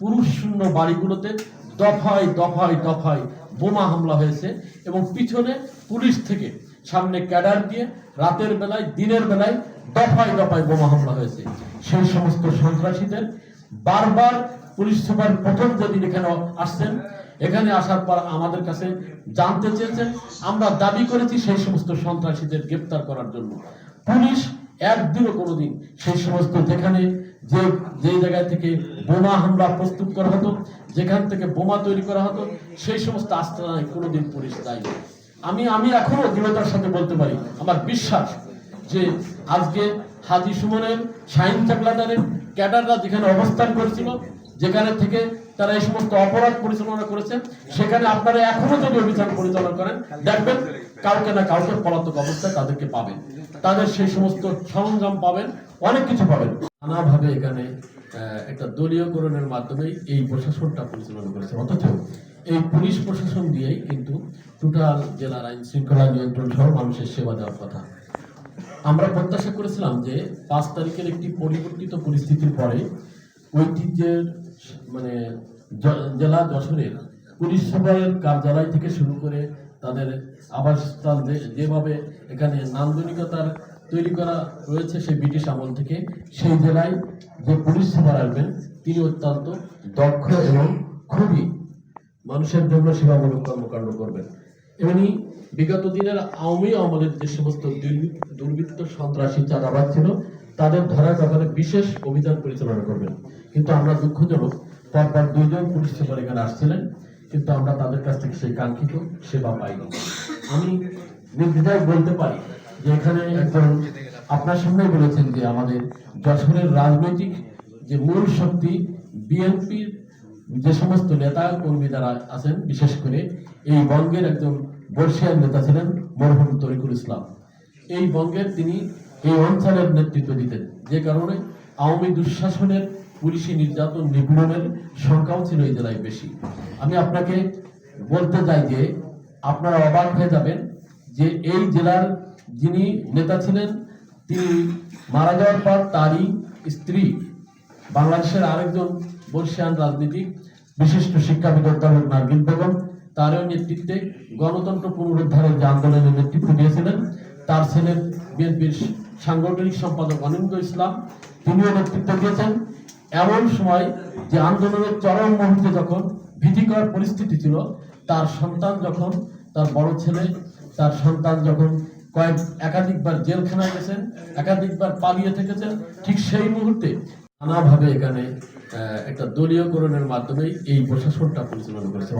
পুরুষ শূন্য বাড়িগুলোতে দফায় দফায় দফায় বোমা হামলা হয়েছে এবং পিছনে পুলিশ থেকে সামনে ক্যাডার দিয়ে রাতের বেলায়, দিনের বেলায় দফায় দফায় বোমা হামলা হয়েছে। সেই সমস্ত সন্ত্রাসীদের বারবার পুলিশ সুপার প্রথম যেদিন এখানে আসছেন, এখানে আসার পর আমাদের কাছে জানতে চেয়েছেন, আমরা দাবি করেছি সেই সমস্ত সন্ত্রাসীদের গ্রেপ্তার করার জন্য। পুলিশ একদিনও কোনোদিন সেই সমস্ত যেখানে যে যে জায়গায় থেকে বোমা হামলা প্রস্তুত করা হতো, যেখান থেকে বোমা তৈরি করা হতো, সেই সমস্ত আস্তানায় কোনোদিন পুলিশ দেয়নি আমি আমি এখনও দৃঢ়তার সাথে বলতে পারি, আমার বিশ্বাস যে আজকে হাজি সুমনের শাহিন চাকলাদারের ক্যাডাররা যেখানে অবস্থান করেছিল যেখানে থেকে তারা এই সমস্ত অপরাধ পরিচালনা করেছে, সেখানে আপনারা এখনও যদি অভিযান পরিচালনা করেন, দেখবেন কাউকে না কাউকে পলাতক অবস্থায় তাদেরকে পাবেন। তাদের সেই সমস্ত সরঞ্জাম পাবেন, অনেক কিছু পাবেন। নানাভাবে এখানে একটা দলীয়করণের মাধ্যমেই এই প্রশাসনটা পরিচালনা করেছে। অথচ এই পুলিশ প্রশাসন দিয়েই কিন্তু টোটাল জেলার আইন শৃঙ্খলা নিয়ন্ত্রণ সহ মানুষের সেবা দেওয়ার কথা। আমরা প্রত্যাশা করেছিলাম যে পাঁচ তারিখের একটি পরিবর্তিত পরিস্থিতির পরে ঐতিহ্যের মানে জেলা যশোরের পুলিশ সুপারের কার্যালয় থেকে শুরু করে তাদের আবাসস্থল যেভাবে এখানে নান্দনিকতার তৈরি করা রয়েছে সেই ব্রিটিশ আমল থেকে, সেই জেলায় যে পুলিশ সুপার আসবেন তিনি অত্যন্ত দক্ষ এবং খুবই মানুষের জন্য সেবামূলক কর্মকাণ্ড করবেন। এমনি বিগত দিনের আওয়ামী আমলের যে সমস্ত দুর্বৃ- দুর্বৃত্ত সন্ত্রাসী চাঁদাবাদ ছিল তাদের ধরার ব্যাপারে বিশেষ অভিযান পরিচালনা করবেন। কিন্তু আমরা দুঃখজনক পরপর দুইজন পুলিশ সুপার এখানে আসছিলেন, কিন্তু আমরা তাদের কাছ থেকে সেই কাঙ্ক্ষিত সেবা পাইনি। আমি নির্দ্বিধায় বলতে পারি যে এখানে একজন আপনার সামনে বলেছেন যে আমাদের যশোরের রাজনৈতিক যে মূল শক্তি বিএনপির যে সমস্ত নেতা কর্মী যারা আছেন, বিশেষ করে এই বঙ্গের একজন বর্ষিয়ান নেতা ছিলেন মরহুম তরিকুল ইসলাম। এই বঙ্গের তিনি এই অঞ্চলের নেতৃত্ব দিতেন। যে কারণে আওয়ামী দুঃশাসনের, পুলিশি নির্যাতন নিপীড়নের সংখ্যাও ছিল এই জেলায় বেশি। আমি আপনাকে বলতে চাই যে, আপনারা অবাক হয়ে যাবেন যে এই জেলার যিনি নেতা ছিলেন, তিনি মারা যাওয়ার পর তারই স্ত্রী, বাংলাদেশের আরেকজন বর্ষিয়ান রাজনীতিক, বিশিষ্ট শিক্ষাবিদ অধ্যাপক নার্গিন বেগম, তারও নেতৃত্বে গণতন্ত্র পুনরুদ্ধারের যে আন্দোলনের নেতৃত্ব দিয়েছিলেন, তার ছেলে বিএনপির সাংগঠনিক সম্পাদক অনিন্দ ইসলাম, তিনিও নেতৃত্ব দিয়েছেন। এমন সময় যে আন্দোলনের চরম মুহূর্তে যখন ভীতিকর পরিস্থিতি ছিল, তার সন্তান যখন, তার বড় ছেলে, তার সন্তান যখন কয়েক, একাধিকবার জেলখানায় গেছেন, একাধিকবার পালিয়ে থেকেছেন, ঠিক সেই মুহূর্তে নানাভাবে এখানে একটা দলীয়করণের মাধ্যমেই এই প্রশাসনটা পরিচালনা করেছে।